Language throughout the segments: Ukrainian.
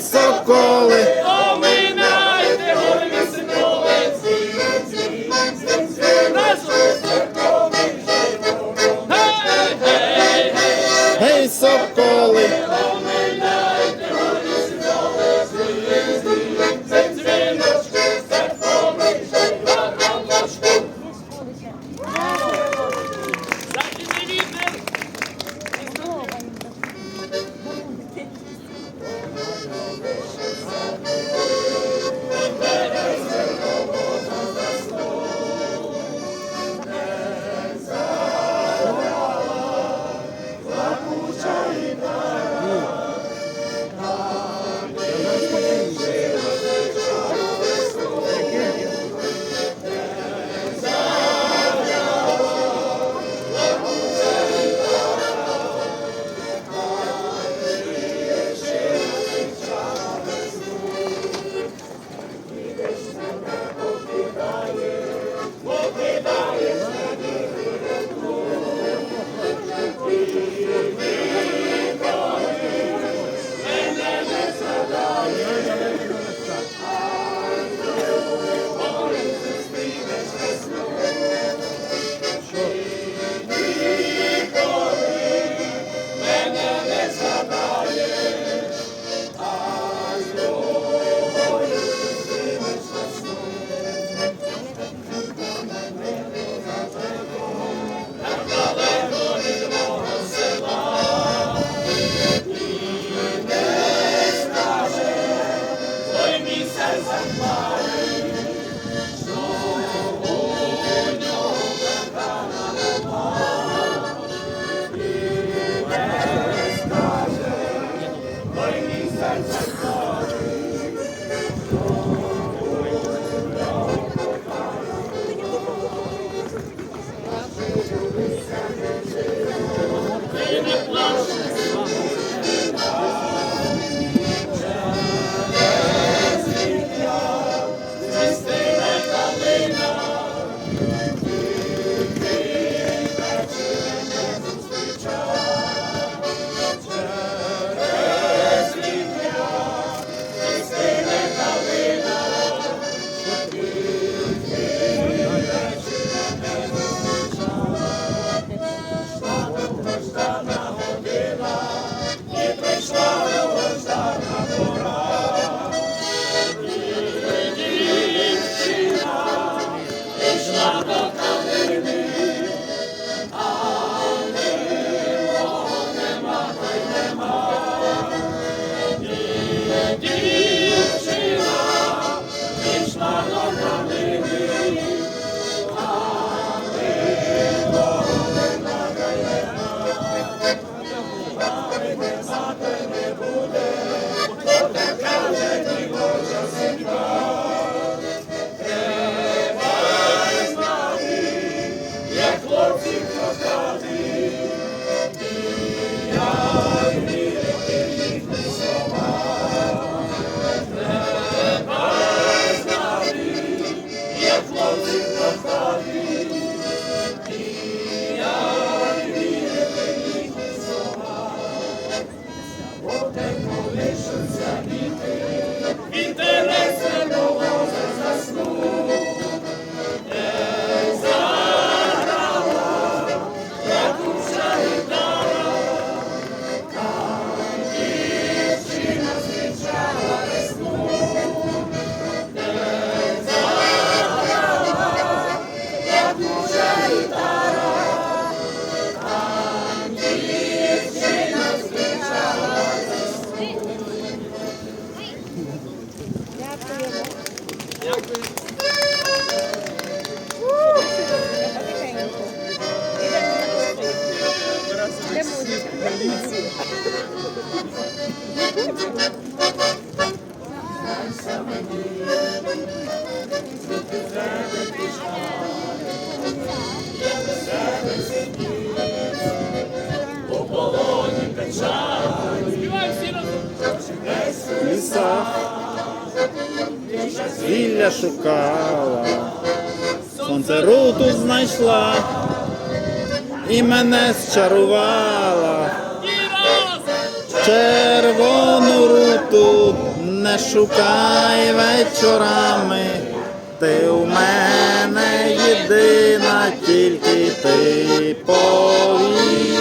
соколи. Зілля шукала, сонце руту знайшла і мене зчарувала. Червону руту не шукай вечорами, ти у мене єдина, тільки ти повій,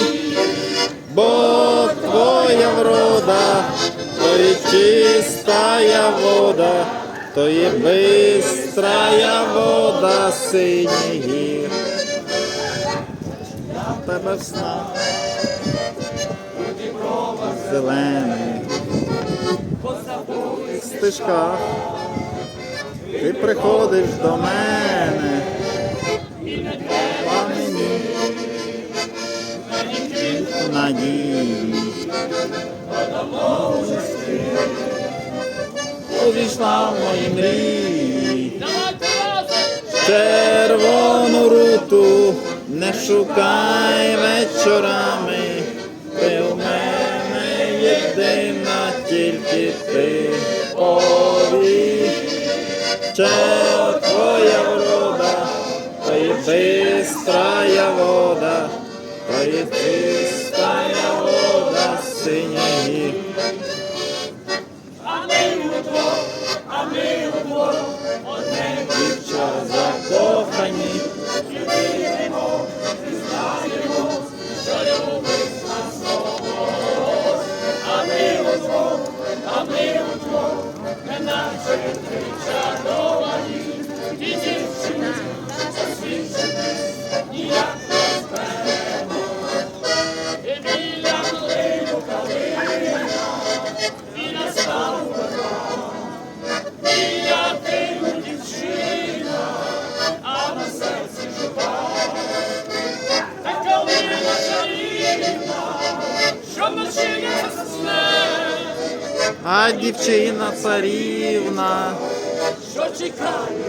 бо твоя врода, то є чистая вода, то є бистрая вода синіх гір. Я тебе в снах зелених стежках. Ти приходиш до мене, а мені надії. Увійшла в мої мрії. мої мрії. Червону руту не шукай вечорами, ти у мене єдина, тільки ти повій. А дівчина царівна. що чекає